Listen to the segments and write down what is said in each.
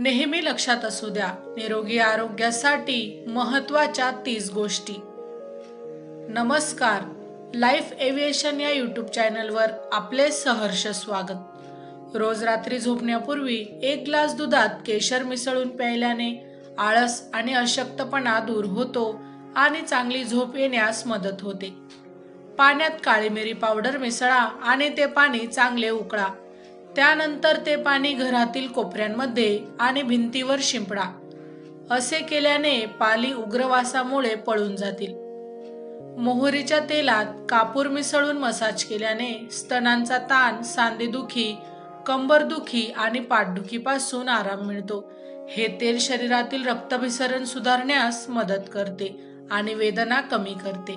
नेहमी लक्षात असू द्या निरोगी आरोग्यासाठी महत्त्वाच्या तीस गोष्टी. नमस्कार लाईफ एव्हिएशन या यूट्यूब चॅनलवर आपले सहर्ष स्वागत. रोज रात्री झोपण्यापूर्वी एक ग्लास दुधात केशर मिसळून प्यायल्याने आळस आणि अशक्तपणा दूर होतो आणि चांगली झोप येण्यास मदत होते. पाण्यात काळी मिरी पावडर मिसळा आणि ते पाणी चांगले उकळा. त्यानंतर ते पाणी घरातील कोपऱ्यांमध्ये आणि भिंतीवर शिंपडा. असे केल्याने पाली उग्रवासामुळे पळून जातील. मोहरीच्या तेलात कापूर मिसळून मसाज केल्याने स्तनांचा ताण सांधेदुखी कंबरदुखी आणि पाठदुखीपासून आराम मिळतो. हे तेल शरीरातील रक्तभिसरण सुधारण्यास मदत करते आणि वेदना कमी करते.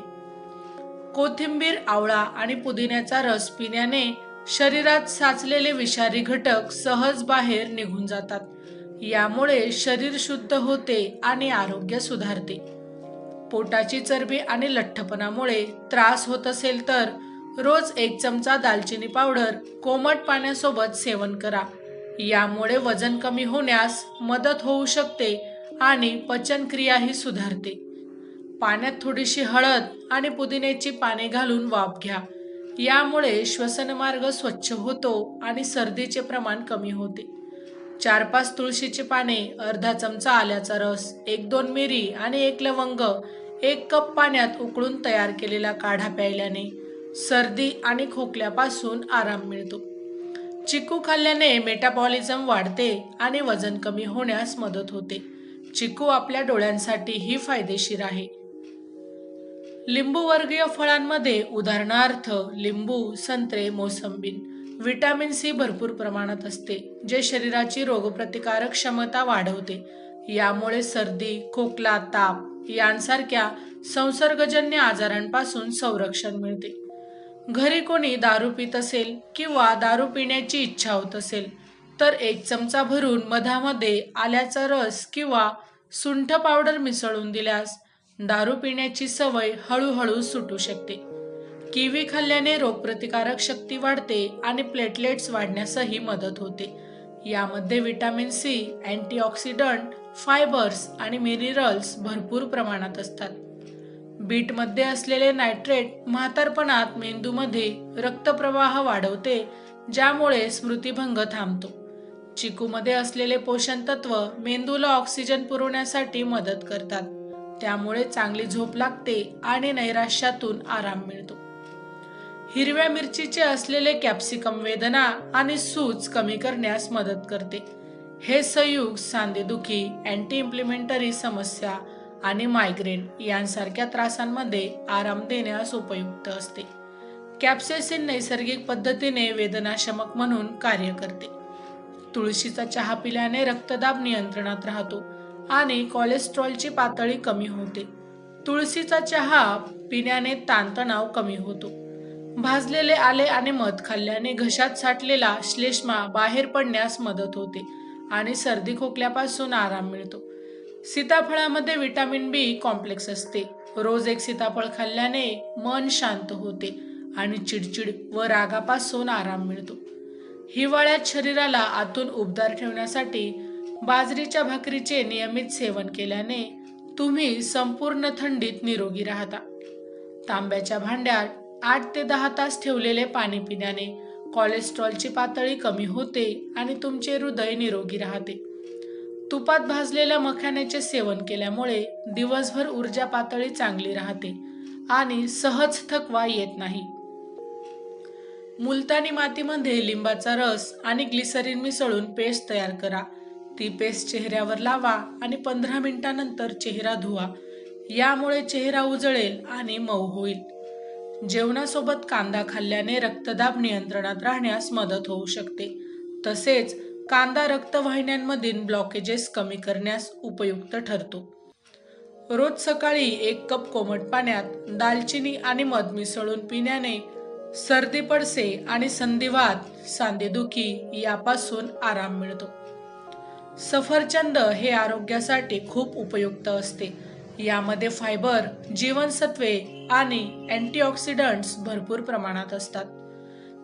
कोथिंबीर आवळा आणि पुदिन्याचा रस पिण्याने शरीरात साचलेले विषारी घटक सहज बाहेर निघून जातात. यामुळे शरीर शुद्ध होते आणि आरोग्य सुधारते. पोटाची चरबी आणि लठ्ठपणामुळे त्रास होत असेल तर रोज एक चमचा दालचिनी पावडर कोमट पाण्यासोबत सेवन करा. यामुळे वजन कमी होण्यास मदत होऊ शकते आणि पचनक्रियाही सुधारते. पाण्यात थोडीशी हळद आणि पुदिन्याची पाने घालून वाफ घ्या. यामुळे श्वसनमार्ग स्वच्छ होतो आणि सर्दीचे प्रमाण कमी होते. चार पाच तुळशीची पाने अर्धा चमचा आल्याचा रस एक दोन मिरी आणि एक लवंग एक कप पाण्यात उकळून तयार केलेला काढा प्यायल्याने सर्दी आणि खोकल्यापासून आराम मिळतो. चिकू खाल्ल्याने मेटाबॉलिझम वाढते आणि वजन कमी होण्यास मदत होते. चिकू आपल्या डोळ्यांसाठीही फायदेशीर आहे. लिंबूवर्गीय फळांमध्ये उदाहरणार्थ लिंबू संत्रे मोसंबीन व्हिटॅमिन सी भरपूर प्रमाणात असते जे शरीराची रोगप्रतिकारक क्षमता वाढवते. यामुळे सर्दी खोकला ताप यांसारख्या संसर्गजन्य आजारांपासून संरक्षण मिळते. घरी कोणी दारू पित असेल किंवा दारू पिण्याची इच्छा होत असेल तर एक चमचा भरून मधामध्ये आल्याचा रस किंवा सुंठ पावडर मिसळून दिल्यास दारू पिण्याची सवय हळूहळू सुटू शकते. किवी खाल्ल्याने रोगप्रतिकारक शक्ती वाढते आणि प्लेटलेट्स वाढण्यासही मदत होते. यामध्ये विटॅमिन सी अँटीऑक्सिडंट फायबर्स आणि मिनरल्स भरपूर प्रमाणात असतात. बीटमध्ये असलेले नायट्रेट म्हातारपणात मेंदूमध्ये रक्तप्रवाह वाढवते ज्यामुळे स्मृतिभंग थांबतो. चिकूमध्ये असलेले पोषण तत्व मेंदूला ऑक्सिजन पुरवण्यासाठी मदत करतात. त्यामुळे चांगली झोप लागते आणि नैराश्यातून आराम मिळतो. हिरव्या मिरचीचे असलेले कॅप्सिकम वेदना आणि सूज कमी करण्यास मदत करते. हे संयुग सांधेदुखी अँटी इम्प्लिमेंटरी समस्या आणि मायग्रेन यांसारख्या त्रासांमध्ये आराम देण्यास उपयुक्त असते. कॅप्सेसिन नैसर्गिक पद्धतीने वेदनाशमक म्हणून कार्य करते. तुळशीचा चहा पिल्याने रक्तदाब नियंत्रणात राहतो. आणि कोलेस्ट्रॉलची पातळी कमी होते. तुळशीचा चहा पिण्याने ताणतणाव कमी होतो. भाजलेले आले आणि मध खाल्ल्याने घशात साठलेला श्लेष्मा बाहेर पडण्यास मदत होते आणि सर्दी खोकल्यापासून आराम मिळतो. सीताफळामध्ये विटॅमिन बी कॉम्प्लेक्स असते. रोज एक सीताफळ खाल्ल्याने मन शांत होते आणि चिडचिड व रागापासून आराम मिळतो. हिवाळ्यात शरीराला आतून उबदार ठेवण्यासाठी बाजरीच्या भाकरीचे नियमित सेवन केल्याने तुम्ही संपूर्ण थंडीत निरोगी राहता. तांब्याच्या भांड्यात आठ ते दहा तास ठेवलेले पाणी पिण्याने कोलेस्ट्रॉलची पातळी कमी होते आणि तुमचे हृदय निरोगी राहते. तुपात भाजलेल्या मखाण्याचे सेवन केल्यामुळे दिवसभर ऊर्जा पातळी चांगली राहते आणि सहज थकवा येत नाही. मुलतानी मातीमध्ये लिंबाचा रस आणि ग्लिसरीन मिसळून पेस्ट तयार करा. ती पेस्ट चेहऱ्यावर लावा आणि पंधरा मिनिटानंतर चेहरा धुवा. यामुळे चेहरा उजळेल आणि मऊ होईल. जेवणासोबत कांदा खाल्ल्याने रक्तदाब नियंत्रणात राहण्यास मदत होऊ शकते. तसेच कांदा रक्तवाहिन्यांमधील ब्लॉकेजेस कमी करण्यास उपयुक्त ठरतो. रोज सकाळी एक कप कोमट पाण्यात दालचिनी आणि मध मिसळून पिण्याने सर्दी पडसे आणि संधिवात सांधेदुखी यापासून आराम मिळतो. सफरचंद हे आरोग्यासाठी खूप उपयुक्त असते. यामध्ये फायबर जीवनसत्वे आणि अँटीऑक्सिडंट्स भरपूर प्रमाणात असतात.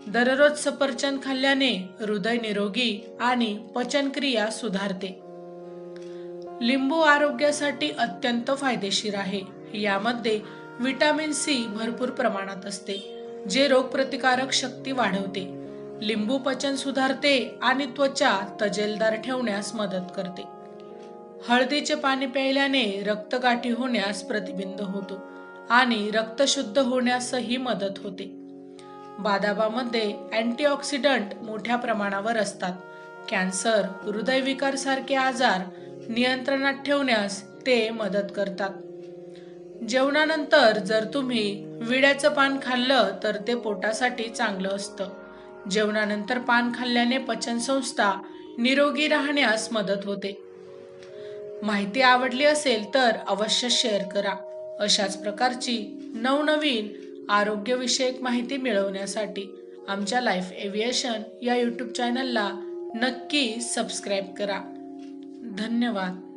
दररोज सफरचंद खाल्ल्याने हृदय निरोगी आणि पचनक्रिया सुधारते. लिंबू आरोग्यासाठी अत्यंत फायदेशीर आहे. यामध्ये व्हिटॅमिन सी भरपूर प्रमाणात असते जे रोगप्रतिकारक शक्ती वाढवते. लिंबू पचन सुधारते आणि त्वचा तजेलदार ठेवण्यास मदत करते. हळदीचे पाणी प्यायल्याने रक्तगाठी होण्यास प्रतिबंध होतो आणि रक्त शुद्ध होण्यासही मदत होते. बादाबामध्ये अँटीऑक्सिडंट मोठ्या प्रमाणावर असतात. कॅन्सर हृदयविकार सारखे आजार नियंत्रणात ठेवण्यास ते मदत करतात. जेवणानंतर जर तुम्ही विड्याचं पान खाल्लं तर ते पोटासाठी चांगलं असतं. जेवणानंतर पान खाल्ल्याने पचनसंस्था निरोगी राहण्यास मदत होते. माहिती आवडली असेल तर अवश्य शेअर करा. अशाच प्रकारची नवनवीन आरोग्यविषयक माहिती मिळवण्यासाठी आमच्या लाईफ एव्हिएशन या यूट्यूब चॅनलला नक्की सबस्क्राईब करा. धन्यवाद.